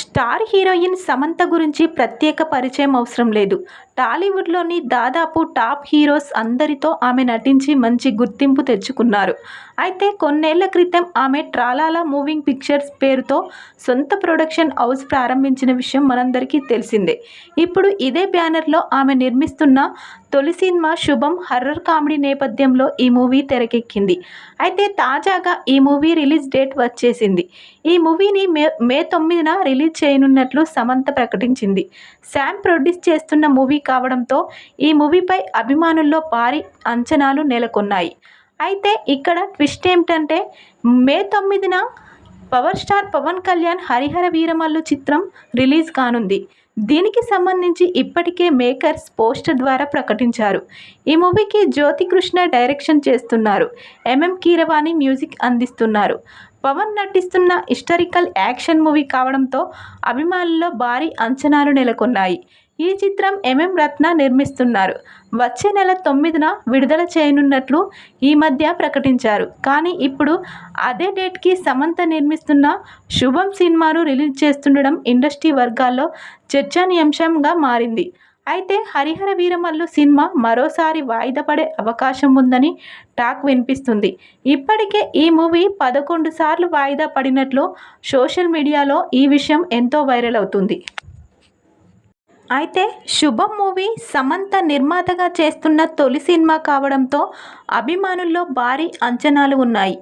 Star heroine Samantha గురించి ప్రత్యేక పరిచయం అవసరం లేదు. టాలీవుడ్లోని దాదాపు టాప్ హీరోస్ అందరితో ఆమె నటించి మంచి గుర్తింపు తెచ్చుకున్నారు. అయితే కొన్నేళ్ళ క్రితం ఆమె ట్రాలాలా మూవింగ్ పిక్చర్స్ పేరుతో సొంత ప్రొడక్షన్ హౌస్ ప్రారంభించిన విషయం మనందరికీ తెలిసిందే. ఇప్పుడు ఇదే బ్యానర్లో ఆమె నిర్మిస్తున్న తొలి సినిమా శుభం హర్రర్ కామెడీ నేపథ్యంలో ఈ మూవీ తెరకెక్కింది. అయితే తాజాగా ఈ మూవీ రిలీజ్ డేట్ వచ్చేసింది. ఈ మూవీని మే మే తొమ్మిదిన రిలీజ్ చేయనున్నట్లు సమంత ప్రకటించింది. శామ్ ప్రొడ్యూస్ చేస్తున్న మూవీ కావడంతో ఈ మూవీపై అభిమానుల్లో భారీ అంచనాలు నెలకొన్నాయి. అయితే ఇక్కడ ట్విస్ట్ ఏమిటంటే మే తొమ్మిదిన పవర్ స్టార్ పవన్ కళ్యాణ్ హరిహర వీరమల్లు చిత్రం రిలీజ్ కానుంది. దీనికి సంబంధించి ఇప్పటికే మేకర్స్ పోస్టర్ ద్వారా ప్రకటించారు. ఈ మూవీకి జ్యోతి కృష్ణ డైరెక్షన్ చేస్తున్నారు. ఎంఎం కీరవాణి మ్యూజిక్ అందిస్తున్నారు. పవన్ నటిస్తున్న హిస్టారికల్ యాక్షన్ మూవీ కావడంతో అభిమానుల్లో భారీ అంచనాలు నెలకొన్నాయి. ఈ చిత్రం ఎంఎం రత్న నిర్మిస్తున్నారు. వచ్చే నెల తొమ్మిదిన విడుదల చేయనున్నట్లు ఈ మధ్య ప్రకటించారు. కానీ ఇప్పుడు అదే డేట్కి సమంత నిర్మిస్తున్న శుభం సినిమాను రిలీజ్ చేస్తుండడం ఇండస్ట్రీ వర్గాల్లో చర్చనీయాంశంగా మారింది. అయితే హరిహర వీరమల్లు సినిమా మరోసారి వాయిదా పడే అవకాశం ఉందని టాక్ వినిపిస్తుంది. ఇప్పటికే ఈ మూవీ పదకొండు సార్లు వాయిదా పడినట్లు సోషల్ మీడియాలో ఈ విషయం ఎంతో వైరల్ అవుతుంది. అయితే శుభం మూవీ సమంత నిర్మాతగా చేస్తున్న తొలి సినిమా కావడంతో అభిమానుల్లో భారీ అంచనాలు ఉన్నాయి.